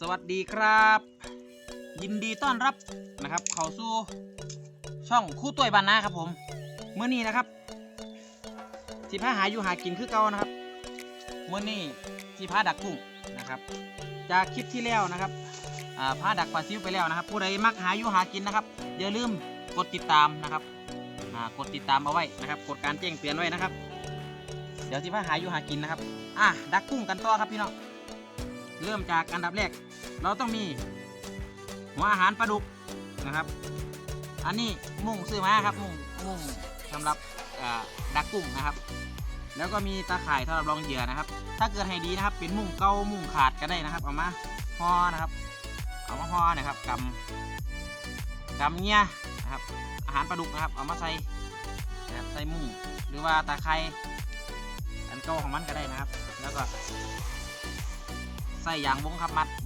สวัสดีครับ ยินดีต้อนรับนะครับ เข้าสู่ช่องคู่ตัวยบานนาครับผมเมื่อนี้นะครับสิพาหาอยู่หากินคือเก่านะครับเมื่อนี้สิพาดักกุ้งนะครับ จากคลิปที่แล้วนะครับอ่าพาดักปลาซิวไปแล้วนะครับ ผู้ใดมักหาอยู่หากินนะครับอย่าลืมกดติดตามนะครับกดติดตามเอาไว้นะครับ กดการแจ้งเตือนไว้นะครับ เดี๋ยวสิพาหาอยู่หากินนะครับอะดักกุ้งกันต่อครับพี่น้องเริ่มจากอันดับแรก เราต้องมีหัวอาหารปลาดุกนะครับ อันนี้มุ่งซื้อมาครับมุ่งมุ่งสำหรับดักกุ้งนะครับ แล้วก็มีตาข่ายสำหรับรองเหยื่อนะครับ ถ้าเกิดให้ดีนะครับ เป็นมุ่งเก่ามุ่งขาดก็ได้นะครับ เอามาห่อนะครับ เอามาห่อนะครับกำกำเงี้ยนะครับ อาหารปลาดุกนะครับ เอามาใส่นะครับใส่มุ่งหรือว่าตาไคร้อันเก่าของมันก็ได้นะครับ แล้วก็ใส่ยางวงครับมัด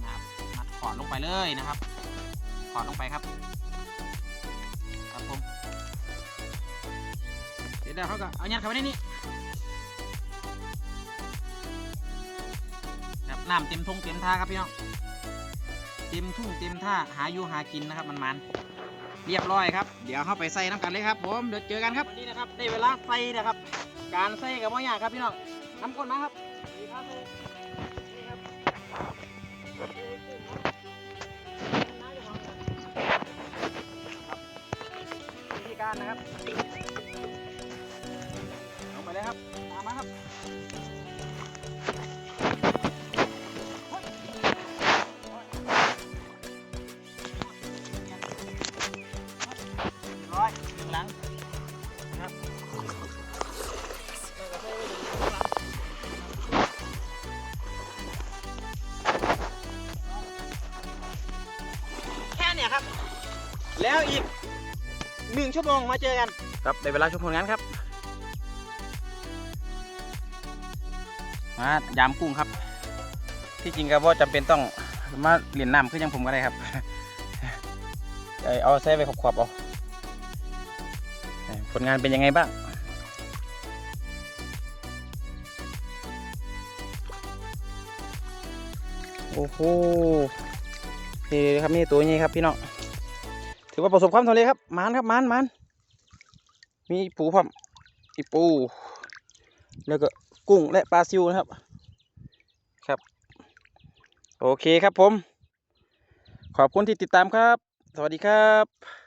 นะครับมัด ขอดลงไปเลยนะครับ ขอดลงไปครับครับผมเสร็จแล้วเขาก็เอายัดเข้าไปในนี้ครับน้ำเต็มทงเต็มท่าครับพี่น้องเต็มทุ่งเต็มท่าหาอยู่หากินนะครับมันมันๆเรียบร้อยครับเดี๋ยวเข้าไปใส่น้ำกันเลยครับผมเดี๋ยวเจอกันครับวันนี้นะครับได้เวลาใส่นะครับ การใส่กับว่ายากครับพี่น้องน้ำก้นมาครับดีครับนี่ครับารนะครับลงไปเลยครับตามมาครับเฮ้ยร้อยหนึ่งหลังนะครับแค่เนี่ยครับ แล้วอีก หนึ่งชั่วโมงมาเจอกัน ครับในเวลาชั่วโมงนั้นครับ มายามกุ้งครับ ที่จริงก็ว่าจำเป็นต้องมาเรียญน้ำขึ้นยังผมก็ได้ครับ เอ้ยเอาแซ่ไปขอบๆเอาเอ้ยผลงานเป็นยังไงบ้างโอ้โหนี่ครับนี่ตัวนี้ครับพี่น้อง อว่าประสบความสำเร็จครับมานครับมานมานมีปูพร้อมอีปู แล้วก็กุ้งและปลาซิวนะครับ ครับ โอเคครับผม ขอบคุณที่ติดตามครับ สวัสดีครับ